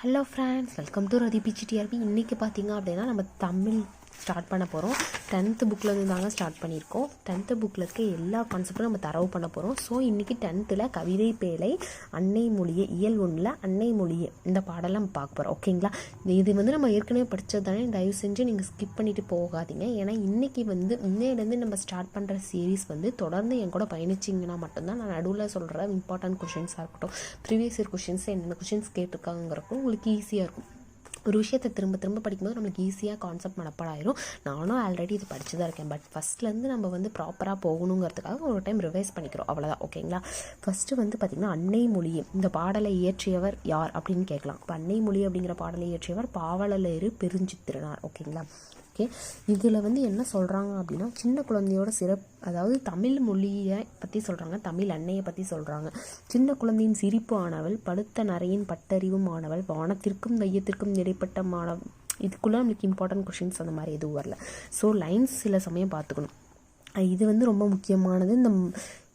Hello friends welcome to ரதி பிச்சிடிஆர்பி இன்றைக்கி பார்த்தீங்க அப்படின்னா நம்ம தமிழ் ஸ்டார்ட் பண்ண போகிறோம் டென்த்து புக்கில் இருந்து தாங்க ஸ்டார்ட் பண்ணியிருக்கோம். டென்த்து புக்கில் இருக்க எல்லா கான்செப்டும் நம்ம தரவு பண்ண போகிறோம் ஸோ இன்றைக்கி டென்த்தில் கவிதை பேழை அன்னை மொழியை இயல் ஒன்றில் அன்னை மொழியே இந்த பாடலாம் நம்ம பார்க்க போகிறோம் ஓகேங்களா இது வந்து நம்ம ஏற்கனவே படித்தது தானே? தயவு செஞ்சு நீங்கள் ஸ்கிப் பண்ணிவிட்டு போகாதீங்க. ஏன்னா இன்றைக்கி வந்து இன்னையிலேருந்து நம்ம ஸ்டார்ட் பண்ணுற சீரீஸ் வந்து தொடர்ந்து என் கூட பயணிச்சிங்கன்னா மட்டும்தான் நான் நடுவில் சொல்கிற இம்பார்ட்டன்ட் கொஷின்ஸாக இருக்கட்டும். ப்ரீவியஸ் இயர் கொஷின்ஸ் என்னென்ன கொஷின்ஸ் கேட்டிருக்காங்கிறக்கும் உங்களுக்கு ஈஸியாக இருக்கும். ஒரு விஷயத்தை திரும்ப திரும்ப படிக்கும்போது நம்மளுக்கு ஈஸியாக கான்செப்ட் மனப்பாடாயிரும். நானும் ஆல்ரெடி இது படிச்சு தான் இருக்கேன் பட் ஃபஸ்ட்லேருந்து நம்ம வந்து ப்ராப்பராக போகணுங்கிறதுக்காக ஒரு டைம் ரிவைஸ் பண்ணிக்கிறோம். அவ்வளோதான் ஓகேங்களா ஃபஸ்ட்டு வந்து பார்த்திங்கன்னா அன்னை மொழி இந்த பாடலை இயற்றியவர் யார் அப்படின்னு கேட்கலாம். இப்போ அன்னை மொழி அப்படிங்கிற பாடலை இயற்றியவர் பாவலலேறு பெருஞ்சித்திரனார். ஓகேங்களா ஓகே. இதில் வந்து என்ன சொல்கிறாங்க அப்படின்னா சின்ன குழந்தையோட சிறப்பு அதாவது தமிழ் மொழியை பற்றி சொல்கிறாங்க தமிழ் அன்னையை பற்றி சொல்கிறாங்க சின்ன குழந்தையின் சிரிப்பு ஆனவள் பழுத்த நரையின் பட்டறிவும் ஆனவள் வானத்திற்கும் தையத்திற்கும் இடைப்பட்ட மாணவ இதுக்குள்ளே நம்மளுக்கு இம்பார்ட்டன்ட் கொஷின்ஸ் அந்த மாதிரி எதுவும் வரல. ஸோ லைன்ஸ் சில சமயம் பார்த்துக்கணும். இது வந்து ரொம்ப முக்கியமானது. இந்த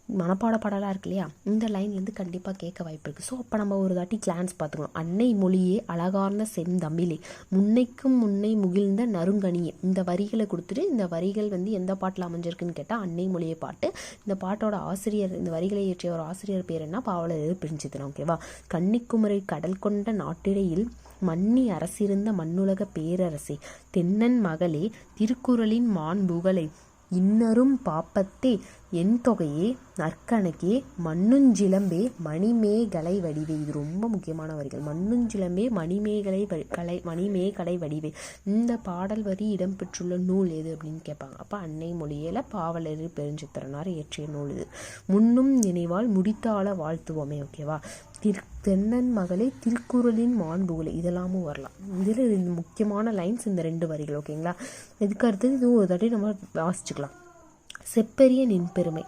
மனப்பாட பாடலாக இருக்கு இல்லையா? இந்த லைன்லேருந்து கண்டிப்பாக கேட்க வாய்ப்பு இருக்குது ஸோ அப்போ நம்ம ஒரு தாட்டி கிளான்ஸ் பார்த்துக்கணும் அன்னை மொழியே அழகார்ந்த செந்தமிழே. முன்னைக்கும் முன்னை முகிழ்ந்த நறுங்கனியே இந்த வரிகளை கொடுத்துட்டு இந்த வரிகள் வந்து எந்த பாட்டில் அமைஞ்சிருக்குன்னு கேட்டால் அன்னை மொழியை பாட்டு. இந்த பாட்டோட ஆசிரியர் இந்த வரிகளை இயற்றிய ஒரு ஆசிரியர் பேர் என்ன? பாவலர் பிரிஞ்சுத்தனம் ஓகேவா கன்னிக்குமரை கடல் கொண்ட நாட்டிடையில் மன்னி அரசிருந்த மண்ணுலக பேரரசே. தென்னன் மகளே திருக்குறளின் மாண்புகளை. இன்னரும் பாப்பத்தே. என் தொகையே நற்கணக்கே மண்ணுஞ்சிலம்பே மணிமேகலை வடிவே. இது ரொம்ப முக்கியமான வரிகள். மண்ணுஞ்சிலம்பே மணிமேகலை கலை மணிமேகலை வடிவே. இந்த பாடல் வரி இடம்பெற்றுள்ள நூல் எது அப்படின்னு கேட்பாங்க. அப்போ அன்னை மொழியில் பாவலர் பெருஞ்சித்திரனார் இயற்றிய நூல் இது. முன்னும் நினைவால் முடித்தால வாழ்த்துவோமே ஓகேவா திரு தென்னன் மகளே திருக்குறளின் மாண்புகளை. இதெல்லாமும் வரலாம். இதில் இந்த முக்கியமான லைன்ஸ் இந்த ரெண்டு வரிகள் ஓகேங்களா இதுக்கு அடுத்தது இது ஒரு தாட்டி நம்ம வாசிச்சுக்கலாம். செப்பெரிய நின்பெருமை.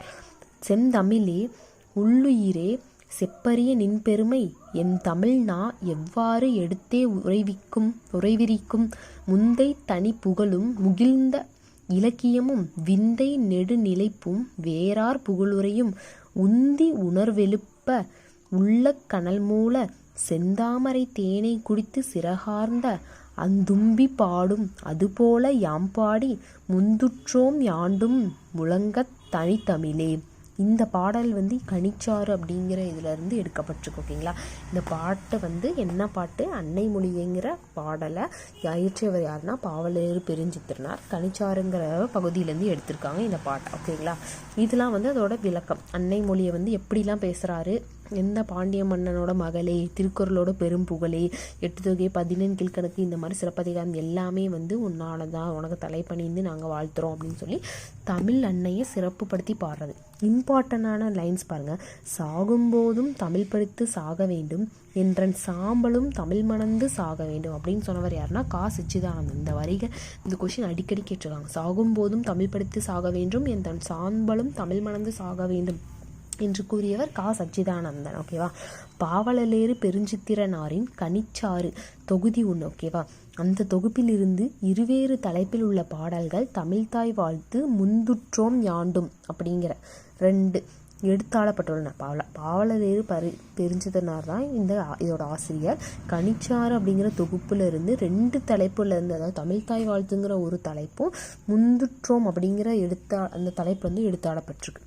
செந்தமிழே உள்ளுயிரே செப்பரிய நின்பெருமை. எம் தமிழ்னா எவ்வாறு எடுத்தே உறைவிக்கும் உறைவிரிக்கும்? முந்தை தனி புகழும் முகிழ்ந்த இலக்கியமும் விந்தை நெடுநிலைப்பும் வேறார் புகழுரையும் உந்தி உணர்வெழுப்ப உள்ள கனல் மூல செந்தாமரை தேனை குடித்து சிறகார்ந்த அந்தும்பி பாடும். அதுபோல யாம் பாடி முந்துற்றோம் யாண்டும் முழங்கத் தனித்தமிழே. இந்த பாடல் வந்து கனிச்சாறு அப்படிங்கிற இதிலேருந்து எடுக்கப்பட்டிருக்கு ஓகேங்களா? இந்த பாட்டு வந்து என்ன பாட்டு? அன்னை மொழிங்கிற பாடலை இயற்றியவர் யாருன்னா பாவலேறு பெருஞ்சித்திரனார். கனிச்சாறுங்கிற பகுதியிலேருந்து எடுத்திருக்காங்க இந்த பாட்டை ஓகேங்களா? இதெல்லாம் வந்து அதோட விளக்கம். அன்னை மொழியை வந்து எப்படிலாம் பேசுகிறாரு எந்த பாண்டிய மன்னனோட மகளே திருக்குறளோட பெரும் புகழே எட்டு தொகை பதினெண் கீழ்கணக்கு இந்த மாதிரி சிறப்பதிகாரம் எல்லாமே வந்து உன்னால தான் உனக்கு தலைப்பணிந்து நாங்கள் வாழ்த்துறோம் அப்படின்னு சொல்லி தமிழ் அன்னையை சிறப்புப்படுத்தி பாடுறது. இம்பார்ட்டண்டான லைன்ஸ் பாருங்கள் சாகும்போதும் தமிழ் படித்து சாக வேண்டும் என்றன் சாம்பலும் தமிழ் மணந்து சாக வேண்டும் அப்படின்னு சொன்னவர் யாருன்னா கா. சச்சிதானந்தன். இந்த வரிகள் இந்த கொஷின் அடிக்கடி கேட்டிருக்காங்க. சாகும்போதும் தமிழ் படித்து சாக வேண்டும் என்றன் சாம்பலும் தமிழ் மணந்து சாக வேண்டும். என்று கூறியவர் கா. சச்சிதானந்தன். ஓகேவா பாவலலேறு பெருஞ்சித்திரனாரின் கனிச்சாறு தொகுதி ஒன்று. ஓகேவா அந்த தொகுப்பிலிருந்து இருவேறு தலைப்பில் உள்ள பாடல்கள் தமிழ்தாய் வாழ்த்து முந்துற்றோம் யாண்டும் அப்படிங்கிற ரெண்டு எடுத்தாளப்பட்டுள்ளன. பாவல பாவலரேறு பரி பெருஞ்சிதனார் தான் இந்த இதோட ஆசிரியர். கனிச்சாறு அப்படிங்கிற தொகுப்புல இருந்து ரெண்டு தலைப்புல இருந்து அதாவது தமிழ்தாய் வாழ்த்துங்கிற ஒரு தலைப்பும் முந்துற்றோம் அப்படிங்கிற எடுத்தா அந்த தலைப்பு வந்து எடுத்தாளப்பட்டிருக்கு.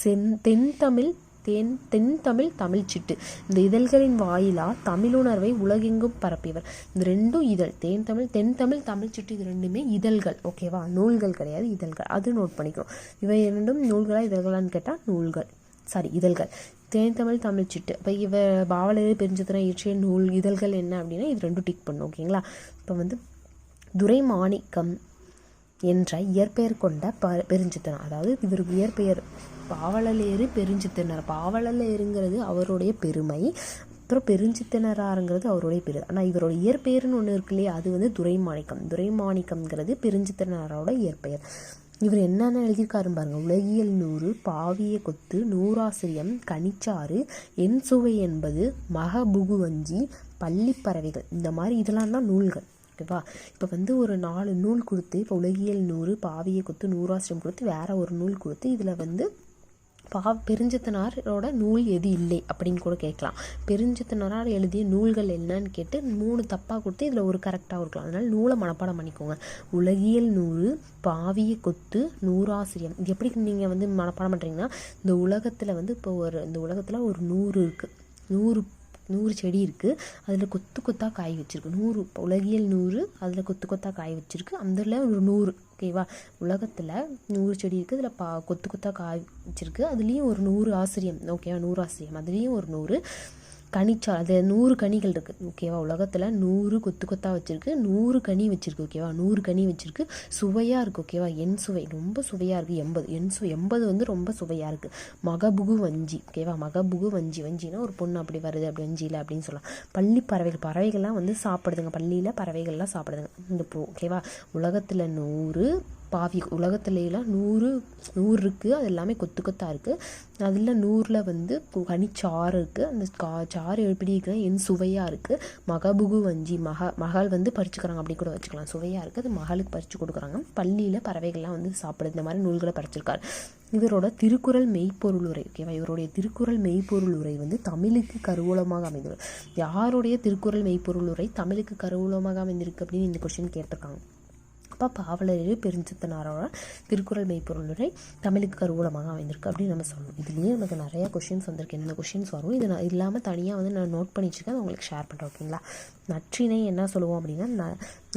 செந் தென்தமிழ் தென் தென்தமிழ் தமிழ் சிட்டு. இந்த இதழ்களின் வாயிலா தமிழுணர்வை உலகெங்கும் பரப்பியவர். இந்த ரெண்டும் இதழ். தேன் தமிழ் தென் தமிழ் தமிழ் சிட்டு இது ரெண்டுமே இதழ்கள். ஓகேவா நூல்கள் கிடையாது இதழ்கள். அது நோட் பண்ணிக்கிறோம் இவை இரண்டும் நூல்களா இதழ்களான்னு கேட்டால் நூல்கள். சாரி இதழ்கள். தேன் தமிழ் தமிழ் சிட்டு. இப்போ இவ பாவலரே பெருஞ்சத்திரம் இயற்றிய நூல் இதழ்கள் என்ன அப்படின்னா இது ரெண்டும் டிக் பண்ணும் ஓகேங்களா இப்போ வந்து துரை மாணிக்கம் என்ற இயற்பெயர் கொண்ட ப பெருஞ்சித்தனம் அதாவது இவருக்கு இயற்பெயர் பாவலலேறு பெருஞ்சித்தனர் பாவலலேருங்கிறது அவருடைய பெருமை. அப்புறம் பெருஞ்சித்தனராருங்கிறது அவருடைய பெரு ஆனால் இவரோட இயற்பெயர்னு ஒன்று இருக்கு இல்லையா? அது வந்து துரைமாணிக்கம். துரைமாணிக்கம்ங்கிறது பெருஞ்சித்தனரோட இயற்பெயர். இவர் என்னென்ன எழுதியிருக்காரு பாருங்க. உலகியல் நூறு பாவிய கொத்து நூறாசிரியம் கனிச்சாறு என் சுவை என்பது மகபுகுவஞ்சி பள்ளிப்பறவைகள். இந்த மாதிரி இதெல்லாம் தான் நூல்கள். ஓகேவா இப்போ வந்து ஒரு நாலு நூல் கொடுத்து இப்போ உலகியல் நூறு பாவிய கொத்து நூறாசிரியம் கொடுத்து வேற ஒரு நூல் கொடுத்து இதில் வந்து பா பெருஞ்சித்தனாரோட நூல் எது இல்லை அப்படின்னு கூட கேட்கலாம். பெருஞ்சித்தனார் எழுதிய நூல்கள் என்னன்னு கேட்டு மூணு தப்பாக கொடுத்து இதில் ஒரு கரெக்டாக இருக்கலாம் அதனால் நூலை மனப்பாடம் பண்ணிக்கோங்க. உலகியல் நூறு பாவிய கொத்து நூறாசிரியம். இது எப்படி நீங்கள் வந்து மனப்பாடம் பண்ணுறீங்கன்னா இந்த உலகத்தில் வந்து இப்போ ஒரு இந்த உலகத்தில் ஒரு நூறு இருக்குது நூறு நூறு செடி இருக்குது அதில் கொத்து கொத்தாக காய் வச்சுருக்கு. நூறு இப்போ உலகியல் நூறு அதில் கொத்து கொத்தாக காய் வச்சுருக்கு. அதில் ஒரு நூறு ஓகேவா உலகத்தில் நூறு செடி இருக்குது அதில் பா கொத்து கொத்தாக காய் வச்சுருக்கு. அதுலேயும் ஒரு நூறு ஆசிரியம் ஓகேவா நூறு ஆசிரியம். அதுலேயும் ஒரு நூறு. கனிச்சால் அது நூறு கனிகள் இருக்குது ஓகேவா? உலகத்தில் நூறு கொத்து கொத்தாக வச்சுருக்கு நூறு கனி வச்சுருக்கு ஓகேவா? நூறு கனி வச்சுருக்கு சுவையாக இருக்குது ஓகேவா? என் சுவை ரொம்ப சுவையாக இருக்குது எண்பது என் சுவை எண்பது வந்து ரொம்ப சுவையாக இருக்குது மகபுகு வஞ்சி ஓகேவா? மகபுகு வஞ்சி வஞ்சினா ஒரு பொண்ணு அப்படி வருது அப்படி வஞ்சியில் அப்படின்னு சொல்லலாம். பள்ளி பறவைகள் பறவைகள்லாம் வந்து சாப்பிடுதுங்க பள்ளியில் பறவைகள்லாம் சாப்பிடுதுங்க. இந்த பூ ஓகேவா? உலகத்தில் நூறு பாவி உலகத்துலலாம் நூறு நூறு இருக்குது அது எல்லாமே கொத்து கொத்தாக இருக்குது அதில் நூறில் வந்து கனிச்சாறு இருக்குது அந்த கா சாறு எப்படி இருக்குன்னா என் சுவையாக இருக்குது மகபுகு வஞ்சி மக மகள் வந்து பறிச்சுக்கிறாங்க அப்படி கூட வச்சுக்கலாம். சுவையாக இருக்குது அது மகளுக்கு பறித்து கொடுக்குறாங்க. பள்ளியில் பறவைகள்லாம் வந்து சாப்பிடுது. இந்த மாதிரி நூல்களை பறிச்சிருக்காரு. இவரோட திருக்குறள் மெய்ப்பொருள் உரை ஓகேவா இவருடைய திருக்குறள் மெய்ப்பொருள் உரை வந்து தமிழுக்கு கருவூலமாக அமைந்துள்ளது யாருடைய திருக்குறள் மெய்ப்பொருள் உரை தமிழுக்கு கருவூலமாக அமைந்திருக்கு அப்படின்னு இந்த கொஸ்டின் கேட்டிருக்காங்க. அப்போ பாவலரே பெருஞ்சித்தனாரோட திருக்குறள் மெய்ப்பொருளுரை தமிழுக்கு கருவூலமாக அமைந்திருக்கு அப்படின்னு நம்ம சொல்லணும். இதுலேயே நமக்கு நிறையா கொஷின்ஸ் வந்திருக்கு. என்னென்ன கொஷின்ஸ் வரும்? இது நான் இல்லாமல் தனியாக வந்து நான் நோட் பண்ணி வச்சுருக்கேன் அதை உங்களுக்கு ஷேர் பண்ணுறேன் ஓகேங்களா நற்றினை என்ன சொல்லுவோம் அப்படின்னா ந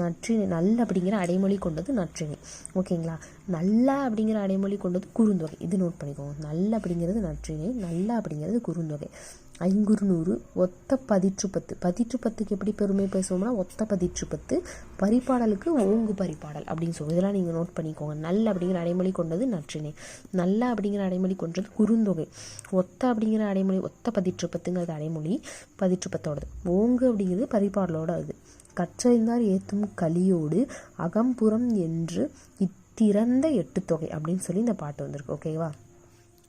நற்றினை நல்ல அப்படிங்கிற அடைமொழி கொண்டது நற்றினை ஓகேங்களா நல்ல அப்படிங்கிற அடைமொழி கொண்டது குறுந்தொகை. இது நோட் பண்ணிக்கோங்க. நல்ல அப்படிங்கிறது நற்றினை நல்ல அப்படிங்கிறது குறுந்தொகை. ஐங்குறுநூறு ஒத்த பதிற்று பத்து பதிற்று பத்துக்கு எப்படி பெருமை பேசுவோம்னா ஒத்த பதிற்று பத்து பரிபாடலுக்கு ஓங்கு பரிபாடல் அப்படின்னு சொல்லுவோம். இதெல்லாம் நீங்கள் நோட் பண்ணிக்கோங்க. நல்ல அப்படிங்கிற அடைமொழி கொண்டது நற்றினை. நல்ல அப்படிங்கிற அடைமொழி கொண்டது குறுந்தொகை. ஒத்த அப்படிங்கிற அடைமொழி ஒத்த பதிற்று பத்துங்கிறது அடைமொழி பதிற்று பத்தோடது ஓங்கு அப்படிங்கிறது பரிபாடலோட அது கற்றறிந்தார் ஏத்தும் கலியோடு அகம்புறம் என்று இத்திறந்த எட்டு தொகை அப்படின்னு சொல்லி இந்த பாட்டு வந்திருக்கு. ஓகேவா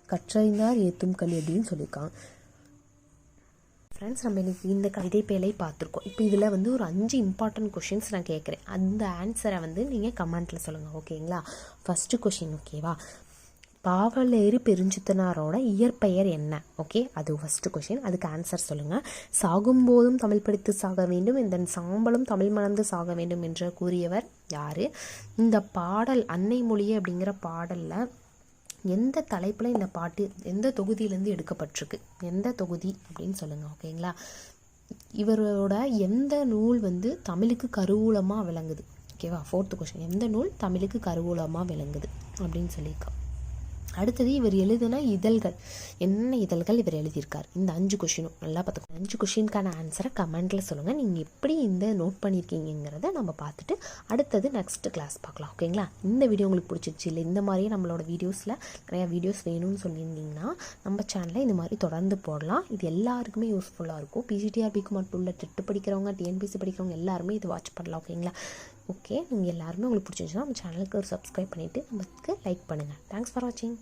கற்றறிந்தார் ஏத்தும் களி அப்படின்னு சொல்லியிருக்காங்க. ஃப்ரெண்ட்ஸ் நம்ம இன்றைக்கி இந்த கவிதை பேலை பார்த்துருக்கோம். இப்போ இதில் வந்து ஒரு அஞ்சு இம்பார்ட்டன்ட் கொஷின்ஸ் நான் கேட்குறேன். அந்த ஆன்சரை வந்து நீங்கள் கமெண்ட்டில் சொல்லுங்கள் ஓகேங்களா ஃபஸ்ட்டு கொஷின் ஓகேவா பாவலேறு பெருஞ்சித்தனாரோட இயற்பெயர் என்ன? ஓகே அது ஃபஸ்ட்டு கொஷின் அதுக்கு ஆன்சர் சொல்லுங்கள் சாகும்போதும் தமிழ் படித்து சாக வேண்டும் இந்த சாம்பலும் தமிழ் மணந்து சாக வேண்டும் என்று கூறியவர் யார்? இந்த பாடல் அன்னை மொழியே அப்படிங்கிற பாடலில் எந்த தலைப்பில் இந்த பாட்டு எந்த தொகுதியிலேருந்து எடுக்கப்பட்டிருக்கு எந்த தொகுதி அப்படின்னு சொல்லுங்கள் ஓகேங்களா? இவரோட எந்த நூல் வந்து தமிழுக்கு கருவூலமாக விளங்குது? ஓகேவா? ஃபோர்த்து கொஸ்டின் எந்த நூல் தமிழுக்கு கருவூலமாக விளங்குது? அப்படின்னு சொல்லியிருக்கோம். அடுத்தது இவர் எழுதின இதழ்கள். என்ன இதழ்கள் இவர் எழுதியிருக்கார்? இந்த அஞ்சு கொஷினும் நல்லா பார்த்துக்கோங்க அஞ்சு கொஷினுக்கான ஆன்சரை கமெண்ட்டில் சொல்லுங்கள் நீங்கள் எப்படி இந்த நோட் பண்ணியிருக்கீங்கிறத நம்ம பார்த்துட்டு அடுத்தது நெக்ஸ்ட் கிளாஸ் பார்க்கலாம். ஓகேங்களா இந்த வீடியோ உங்களுக்கு பிடிச்சிருச்சு இல்லை இந்த மாதிரியே நம்மளோட வீடியோஸில் நிறையா வீடியோஸ் வேணும்னு சொல்லியிருந்தீங்கன்னா நம்ம சேனலில் இந்த மாதிரி தொடர்ந்து போடலாம். இது எல்லாருக்குமே யூஸ்ஃபுல்லாக இருக்கும். பிஜிடிஆர்பிக்கு மட்டும் இல்லை டெட்டு படிக்கிறவங்க டிஎன்பிசி படிக்கிறவங்க எல்லாருமே இது வாட்ச் பண்ணலாம். ஓகேங்களா ஓகே நீங்கள் எல்லாருமே உங்களுக்கு பிடிச்சிருந்துச்சுன்னா நம்ம சேனலுக்கு ஒரு சப்ஸ்கிரைப் பண்ணிவிட்டு நமக்கு லைக் பண்ணுங்கள் தேங்க்ஸ் ஃபார் வாட்சிங்